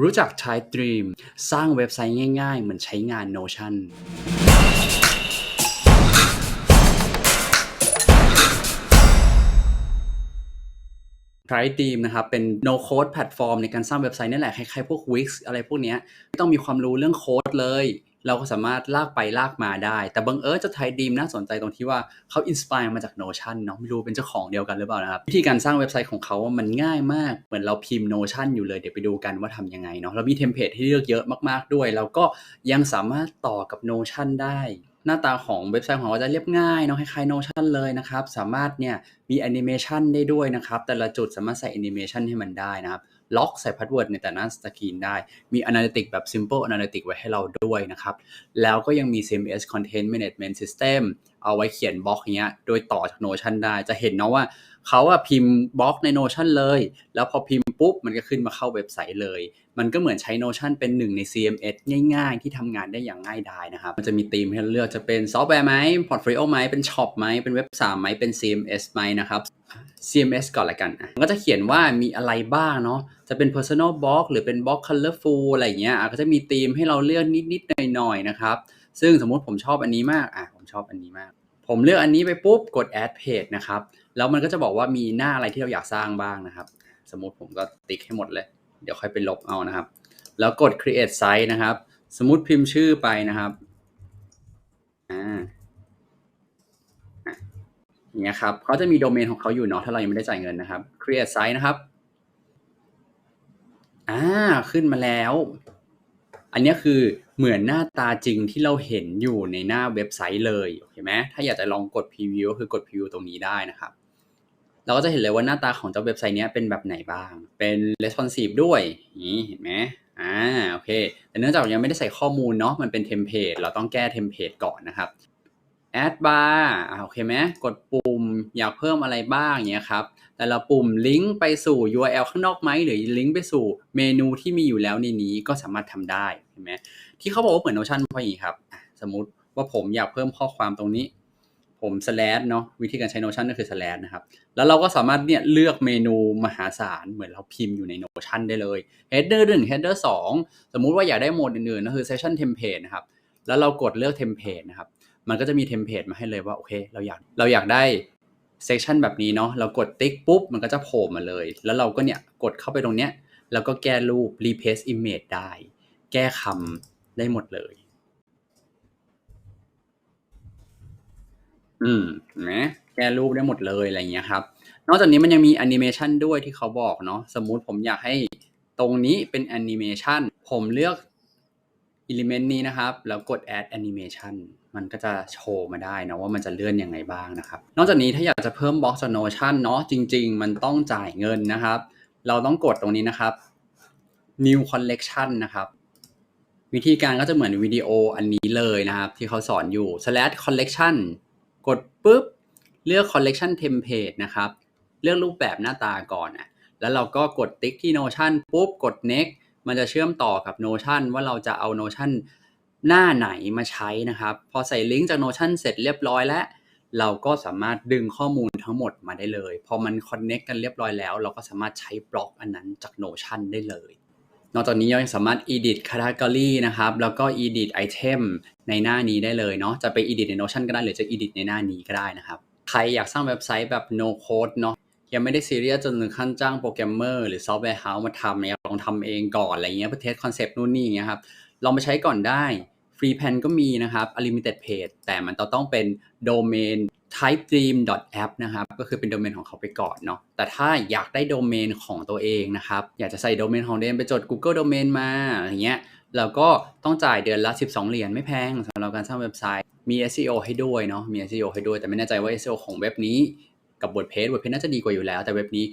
รู้จัก Type Dream สร้างเว็บไซต์ง่ายๆ เหมือนใช้งาน Notion ไ r i t e a m นะครับเป็น no code แพลตฟอร์มในการสร้างเว็บไซต์นี่แหละคล้ายๆพวก Wix อะไรพวกนี้ไม่ต้องมีความรู้เรื่องโค้ดเลย เราก็สามารถลากไปลากมาได้ แต่บังเอิญจะไทยดีมน่าสนใจตรงที่ว่าเขาอินสปายมาจาก Notion เนาะไม่รู้เป็นเจ้าของเดียวกันหรือเปล่านะครับวิธีการสร้างเว็บไซต์ของเขาว่ามันง่ายมาก เหมือนเราพิมพ์ Notion อยู่เลยเดี๋ยวไปดูกันว่าทำยังไงเนาะเรามีเทมเพลตให้เลือกเยอะมากๆด้วย แล้วก็ยังสามารถต่อกับ Notion ได้ หน้าตาของเว็บไซต์ของเราจะเรียบง่ายเนาะคล้ายๆ Notion เลยนะครับสามารถเนี่ย มีแอนิเมชันได้ด้วยนะครับ แต่ละจุดสามารถใส่แอนิเมชันให้มันได้นะครับล็อกใส่พาสเวิร์ดในแต่หน้าสกรีนได้ มี Analytics แบบ Simple Analytics ไว้ให้เราด้วยนะครับ แล้วก็ยังมี CMS Content Management System เอาไว้เขียนบล็อกเนี้ย โดยต่อจาก Notion ได้ จะเห็นเนาะว่าเขาอะพิมพ์บล็อกใน Notion เลย แล้วพอพิมพ์ปุ๊บ มันก็ขึ้นมาเข้าเว็บไซต์เลย มันก็เหมือนใช้ Notion เป็นหนึ่งใน CMS ง่ายๆ ที่ทำงานได้อย่างง่ายดายนะครับ มันจะมีธีมให้เลือกจะเป็นซอฟต์แวร์ไหม Portfolio ไหมเป็นช็อปไหมเป็นเว็บ3ไหมเป็น CMS ไหมนะครับ CMS ก่อนละกันอะมันก็จะเขียนว่ามีอะไรบ้างเนาะจะเป็น personal block หรือเป็น block colorful อะไรเงี้ยก็จะมีธีมให้เราเลือกนิดๆหน่อยๆนะครับ ซึ่งสมมุติผมชอบอันนี้มากอะผมชอบอันนี้มาก ผมเลือกอันนี้ไปปุ๊บกด add page นะครับแล้วมันก็จะบอกว่ามีหน้าอะไรที่เราอยากสร้างบ้างนะครับ สมมติผมก็ติ๊กให้หมดเลย เดี๋ยวค่อยไปลบเอานะครับ แล้วกด create site นะครับ สมมติพิมพ์ชื่อไปนะครับอ่า อย่างเงี้ยครับเขาจะมีโดเมนของเขาอยู่เนาะถ้าเรายังไม่ได้จ่ายเงินนะครับ create site นะครับอ่าขึ้นมาแล้ว อันนี้คือเหมือนหน้าตาจริงที่เราเห็นอยู่ในหน้าเว็บไซต์เลยโอเคไหมถ้าอยากจะลองกด preview ก็คือกด preview ตรงนี้ได้นะครับ เราก็จะเห็นเลยว่าหน้าตาของเจ้าเว็บไซต์นี้เป็นแบบไหนบ้าง เป็น responsive ด้วยนี่เห็นไหมอ่าโอเค แต่เนื่องจากยังไม่ได้ใส่ข้อมูลเนาะมันเป็นเทมเพลตเราต้องแก้เทมเพลตก่อนนะครับ add bar อ่าโอเคไหมกดปุ่ม อยากเพิ่มอะไรบ้างเงี้ยครับแต่ละปุ่มลิงก์ไปสู่ URL ข้างนอกไหมหรือลิงก์ไปสู่เมนูที่มีอยู่แล้วในนี้ก็สามารถทำได้เห็นไหมที่เขาบอกว่าเหมือน Notion พอย่างนี้ครับ สมมุติว่าผมอยากเพิ่มข้อความตรงนี้ ผม slash เนาะวิธีการใช้ Notion ก็คือ slash นะครับแล้วเราก็สามารถเนี่ยเลือกเมนูมหาศาลเหมือนเราพิมพ์อยู่ใน Notion ได้เลย header 1 header 2 สมมุติว่าอยากได้โหมดอื่นๆก็คือ session template นะครับแล้วเรากดเลือก template นะครับมันก็จะมีเทมเพลตมาให้เลยว่าโอเคเราอยากเราอยากได้ เซสชันแบบนี้เนาะเรากดติ๊กปุ๊บมันก็จะโผล่มาเลย แล้วเราก็เนี่ยกดเข้าไปตรงเนี้ยแล้วก็แก้รูป replace image ได้ แก้คำได้หมดเลย อืมเห็นไหมแก้รูปได้หมดเลยอะไรเงี้ยครับ นอกจากนี้มันยังมีแอนิเมชันด้วยที่เขาบอกเนาะสมมุติผมอยากให้ตรงนี้เป็นแอนิเมชันผมเลือก element นี้นะครับ แล้วกด add animation มันก็จะโชว์มาได้นะว่ามันจะเลื่อนยังไงบ้างนะครับ นอกจากนี้ถ้าอยากจะเพิ่ม box Notion เนาะจริง ๆ มันต้องจ่ายเงินนะครับ เราต้องกดตรงนี้นะครับ new collection นะครับ วิธีการก็จะเหมือนวิดีโออันนี้เลยนะครับ ที่เขาสอนอยู่ slash collection กดปุ๊บ เลือก collection template นะครับ เลือกรูปแบบหน้าตาก่อนอะแล้วเราก็กดติ๊กที่ Notion ปุ๊บกด next มันจะเชื่อมต่อกับ Notion ว่าเราจะเอา Notion หน้าไหนมาใช้นะครับ พอใส่ลิงก์จาก Notion เสร็จเรียบร้อยแล้ว เราก็สามารถดึงข้อมูลทั้งหมดมาได้เลย พอมัน connect กันเรียบร้อยแล้ว เราก็สามารถใช้บล็อกอันนั้นจาก Notion ได้เลย นอกจากนี้ยังสามารถ edit category นะครับ แล้วก็ edit item ในหน้านี้ได้เลยเนาะ จะไป edit ใน Notion ก็ได้หรือจะ edit ในหน้านี้ก็ได้นะครับ ใครอยากสร้างเว็บไซต์แบบ no code เนาะ ยังไม่ได้ซีเรียสจนถึงขั้นจ้างโปรแกรมเมอร์หรือซอฟต์แวร์เฮาส์มาทำเนี่ยลองทำเองก่อนอะไรเงี้ยเพื่อเทสคอนเซปต์นู่นนี่เงี้ยครับลองมาใช้ก่อนได้ฟรีแพนก็มีนะครับ unlimited page แต่มันต้องเป็นโดเมน typedream.app นะครับก็คือเป็นโดเมนของเขาไปก่อนเนาะแต่ถ้าอยากได้โดเมนของตัวเองนะครับอยากจะใส่โดเมนของเดนไปจด Google Domain มาอย่างเงี้ยเราก็ต้องจ่ายเดือนละ 12 เหรียญไม่แพงสำหรับการสร้างเว็บไซต์มี SEO ให้ด้วยเนาะมี SEO ให้ด้วยแต่ไม่แน่ใจว่า SEO ของเว็บนี้ กับ WordPress WordPress น่าจะดีกว่าอยู่แล้ว แต่เว็บนี้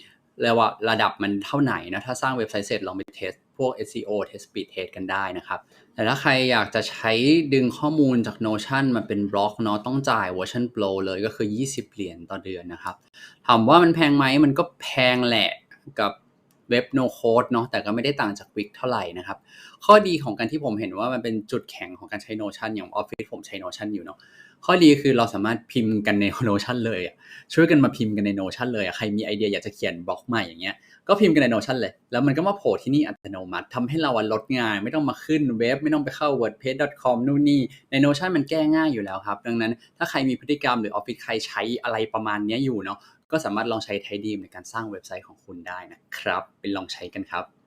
เรียกว่าระดับมันเท่าไหนนะถ้าสร้างเว็บไซต์เสร็จลองไปเทสพวก SEO เทส speed test กันได้นะครับ แต่ถ้าใครอยากจะใช้ดึงข้อมูลจาก Notion มาเป็นบล็อกเนาะต้องจ่าย version Pro เลยก็คือ 20 เหรียญต่อเดือนนะครับถามว่ามันแพงไหมมันก็แพงแหละกับเว็บ no code เนาะแต่ก็ไม่ได้ต่างจาก Wix เท่าไหร่นะครับ ข้อดีของการที่ผมเห็นว่ามันเป็นจุดแข็งของการใช้ Notion อย่าง Office ผมใช้ Notion อยู่เนาะ ข้อดีคือเราสามารถพิมพ์กันใน Notion เลยอะช่วยกันมาพิมพ์กันใน Notion เลยอะใครมีไอเดียอยากจะเขียนบล็อกใหม่อย่างเงี้ยก็พิมพ์กันใน Notion เลย แล้วมันก็มาโผล่ที่นี่อัตโนมัติทำให้เราลดงาน ไม่ต้องมาขึ้นเว็บ ไม่ต้องไปเข้า wordpress.com นู่นนี่ใน Notion มันแก้ง่ายอยู่แล้วครับ ดังนั้นถ้าใครมีพฤติกรรมหรือออฟฟิศใครใช้อะไรประมาณนี้อยู่เนาะก็สามารถลองใช้ไทดีมในการสร้างเว็บไซต์ของคุณได้นะครับไปลองใช้กันครับ